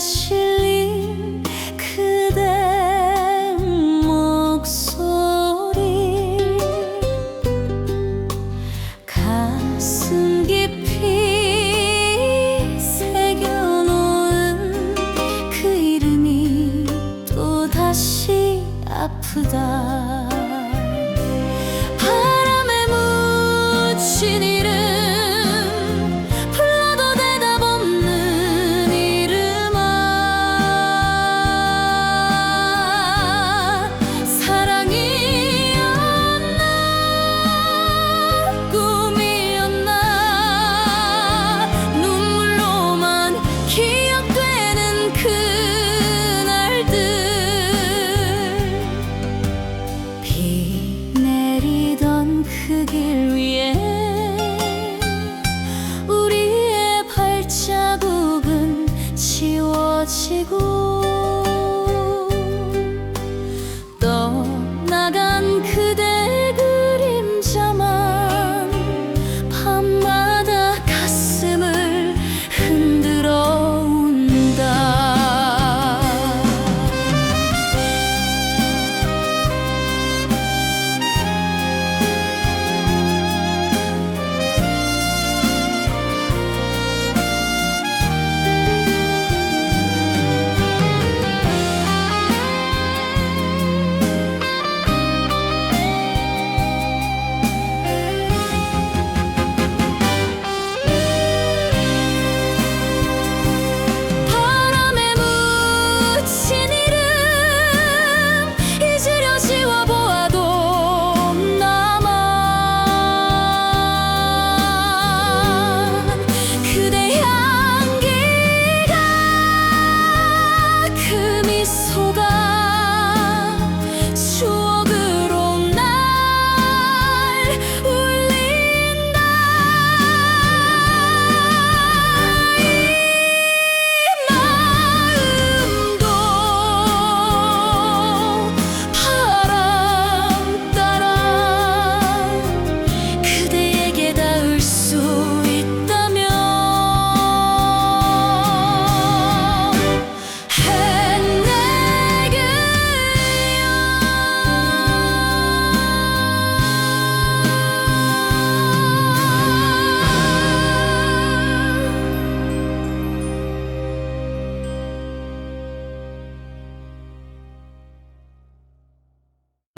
실린 그대 목소리. 가슴 깊이 새겨놓은 그 이름이 또다시 아프다 그 길 위에 우리의 발자국은 지워지고